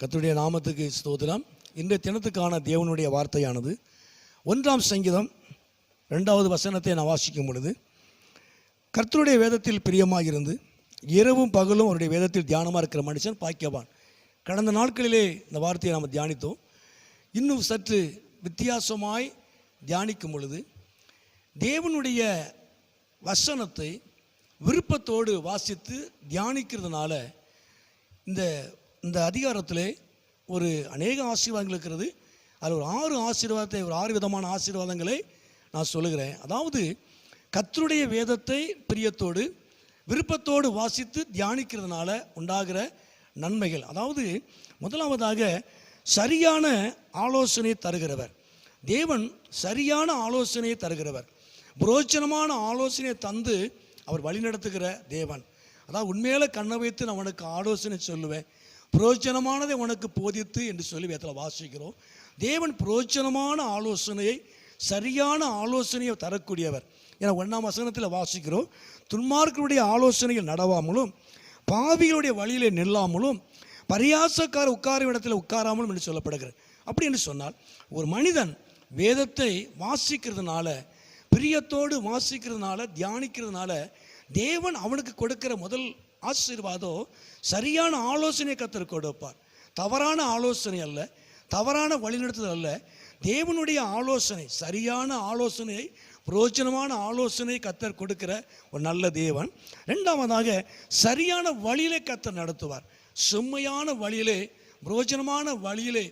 கத்துடைய நாமத்துக்கு ஸ்தோத்திரம். இன்றைய தினத்துக்கான தேவனுடைய வார்த்தையானது ஒன்றாம் சங்கீதம் ரெண்டாவது வசனத்தை நான் வாசிக்கும் பொழுது கர்த்தருடைய வேதத்தில் பிரியமாக இருந்து இரவும் பகலும் அவருடைய வேதத்தில் தியானமாக இருக்கிற மனுஷன் பாக்கியவான். கடந்த நாட்களிலே இந்த வார்த்தையை நாம் தியானித்தோம். இன்னும் சற்று வித்தியாசமாய் தியானிக்கும் பொழுது தேவனுடைய வசனத்தை விருப்பத்தோடு வாசித்து தியானிக்கிறதுனால இந்த இந்த அதிகாரத்தில் ஒரு அநேக ஆசீர்வாதங்கள் இருக்கிறது. அதில் ஒரு ஆறு ஆசீர்வாதத்தை ஒரு ஆறு விதமான ஆசீர்வாதங்களை நான் சொல்லுகிறேன். அதாவது கத்தருடைய வேதத்தை பிரியத்தோடு விருப்பத்தோடு வாசித்து தியானிக்கிறதுனால உண்டாகிற நன்மைகள். அதாவது முதலாவதாக சரியான ஆலோசனை தருகிறவர். தேவன் சரியான ஆலோசனையை தருகிறவர். புரோச்சனமான ஆலோசனையை தந்து அவர் வழிநடத்துகிற தேவன். அதாவது உண்மையில கண்ணை வைத்து நான் உனக்கு ஆலோசனை சொல்லுவேன். புரோஜனமானதை உனக்கு போதித்து என்று சொல்லி வேதத்தில் வாசிக்கிறோம். தேவன் புரோஜனமான ஆலோசனையை சரியான ஆலோசனையை தரக்கூடியவர். என ஒன்றாம் வசனத்தில் வாசிக்கிறோம். துன்மார்க்கருடைய ஆலோசனையில் நடவாமலும் பாவிகளுடைய வழியிலே நில்லாமலும் பரியாசக்கார உட்காரும் இடத்துல உட்காராமலும் என்று சொல்லப்படுகிறது அப்படி என்று சொன்னால் ஒரு மனிதன் வேதத்தை வாசிக்கிறதுனால பிரியத்தோடு வாசிக்கிறதுனால தியானிக்கிறதுனால தேவன் அவனுக்கு கொடுக்கிற முதல் ஆசீர்வாதம் சரியான ஆலோசனை கத்தர் கொடுப்பார் தவறான ஆலோசனை அல்ல தவறான வழிநடத்துதல் அல்ல. தேவனுடைய ஆலோசனை சரியான ஆலோசனை புரோஜனமான ஆலோசனை கத்தர் கொடுக்கிற ஒரு நல்ல தேவன். ரெண்டாவதாக சரியான வழியிலே கத்தர் நடத்துவார். செம்மையான வழியிலே புரோஜனமான வழியிலே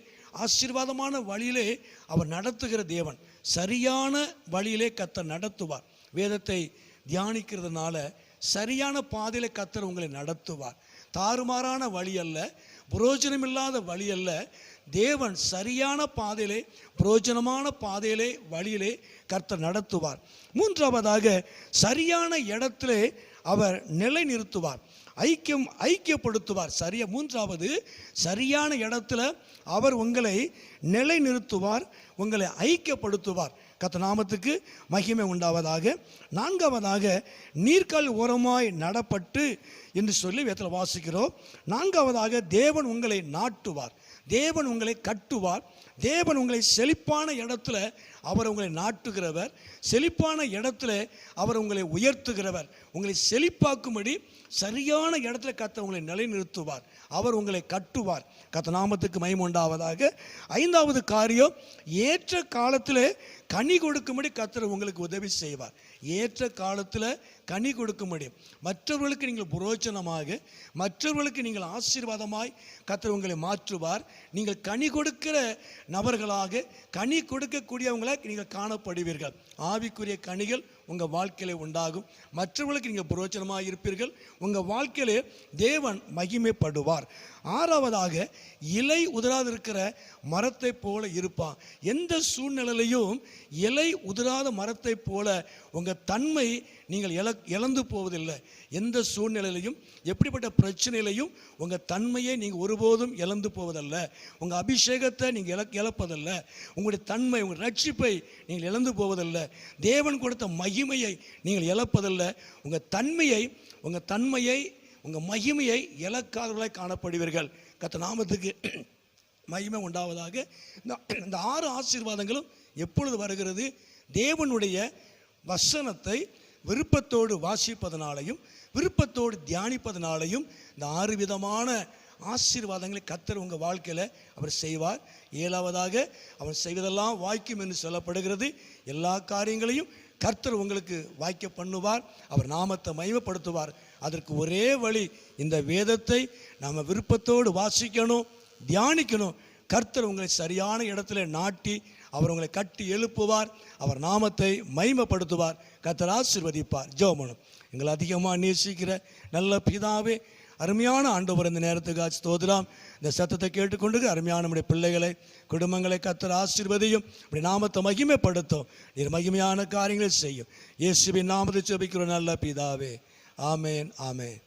ஆசீர்வாதமான வழியிலே அவர் நடத்துகிற தேவன். சரியான வழியிலே கத்தர் நடத்துவார். வேதத்தை தியானிக்கிறதுனால சரியான பாதையில் கத்தர் உங்களை நடத்துவார். தாறுமாறான வழி அல்ல புரோஜனமில்லாத வழி அல்ல. தேவன் சரியான பாதையிலே புரோஜனமான பாதையிலே வழியிலே கர்த்தர் நடத்துவார். மூன்றாவதாக சரியான இடத்திலே அவர் நிலை நிறுத்துவார் ஐக்கியம் ஐக்கியப்படுத்துவார். சரியா மூன்றாவது சரியான இடத்துல அவர் உங்களை நிலை நிறுத்துவார் உங்களை ஐக்கியப்படுத்துவார். கத்த நாமத்துக்கு மகிமை உண்டாவதாக. நான்காவதாக நீர்கால் ஓரமாய் நடப்பட்டு என்று சொல்லி வேத்தில் வாசிக்கிறோம். நான்காவதாக தேவன் உங்களை நாட்டுவார். தேவன் உங்களை கட்டுவார். தேவன் உங்களை செழிப்பான இடத்துல அவர் உங்களை நாட்டுகிறவர். செழிப்பான இடத்துல அவர் உங்களை உயர்த்துகிறவர். உங்களை செழிப்பாக்கும்படி சரியான இடத்துல கத்த உங்களை நிலைநிறுத்துவார். அவர் உங்களை கட்டுவார். கத்த நாமத்துக்கு உண்டாவதாக. ஐந்தாவது காரியம் ஏற்ற காலத்தில் கனி கொடுக்கும்படி கத்தர் உங்களுக்கு உதவி செய்வார். ஏற்ற காலத்தில் கனி கொடுக்க முடியும் மற்றவர்களுக்கு நீங்கள் புரோஜனமாக மற்றவர்களுக்கு நீங்கள் ஆசீர்வாதமாய் கத்தர் உங்களை மாற்றுவார். நீங்கள் கனி கொடுக்கிற நபர்களாக கனி கொடுக்கக்கூடியவங்களாக நீங்கள் காணப்படுவீர்கள். ஆவிக்குரிய கனிகள் உங்கள் வாழ்க்கையில் உண்டாகும். மற்றவர்களுக்கு நீங்கள் புரோஜனமாக இருப்பீர்கள். உங்கள் வாழ்க்கையிலே தேவன் மகிமைப்படுவார். ஆறாவதாக இலை உதிராதிருக்கிற மரத்தை போல இருப்பான் எந்த சூழ்நிலையிலையும் இலை உதிராத மரத்தை போல உங்கள் தன்மை நீங்கள் இழ இழந்து போவதில்லை. எந்த சூழ்நிலையிலையும் எப்படிப்பட்ட பிரச்சனையிலையும் உங்கள் தன்மையை நீங்கள் ஒருபோதும் இழந்து போவதல்ல. உங்கள் அபிஷேகத்தை நீங்கள் இழ இழப்பதல்ல. உங்களுடைய தன்மை உங்கள் ரட்சிப்பை நீங்கள் இழந்து போவதல்ல. தேவன் கொடுத்த மகிமையை நீங்கள் இழப்பதல்ல. உங்கள் தன்மையை உங்கள் தன்மையை உங்கள் மகிமையை இழக்காதவர்களாய் காணப்படுவீர்கள். கத்த நாமத்துக்கு மகிமை உண்டாவதாக. இந்த இந்த ஆறு ஆசீர்வாதங்களும் எப்பொழுது வருகிறது? தேவனுடைய வசனத்தை விருப்பத்தோடு வாசிப்பதனாலையும் விருப்பத்தோடு தியானிப்பதனாலையும் இந்த ஆறு விதமான ஆசீர்வாதங்களை கத்தர் உங்கள் வாழ்க்கையில் அவர் செய்வார். ஏழாவதாக அவர் செய்வதெல்லாம் வாய்க்கும் என்று சொல்லப்படுகிறது. எல்லா காரியங்களையும் கர்த்தர் உங்களுக்கு வாய்க்க பண்ணுவார். அவர் நாமத்தை மயமப்படுத்துவார் அதற்கு ஒரே வழி இந்த வேதத்தை நாம் விருப்பத்தோடு வாசிக்கணும் தியானிக்கணும். கர்த்தர் உங்களை சரியான இடத்துல நாட்டி அவர் உங்களை கட்டி எழுப்புவார் அவர் நாமத்தை மகிமைப்படுத்துவார் கத்தர் ஆசிர்வதிப்பார். ஜோமனும் எங்களை அதிகமாக நேசிக்கிற நல்ல பிதாவே அருமையான ஆண்டவர் இந்த நேரத்துக்கு ஸ்தோதிரம் இந்த சத்தத்தை கேட்டுக்கொண்டு அருமையான நம்முடைய பிள்ளைகளை குடும்பங்களை கத்தர் ஆசீர்வதியும் இப்படி நாமத்தை மகிமைப்படுத்தும். நீர் மகிமையான காரியங்களை செய்யும். இயேசுவின் நாமத்தை ஜெபிக்கிற நல்ல பிதாவே. ஆமேன் ஆமேன்.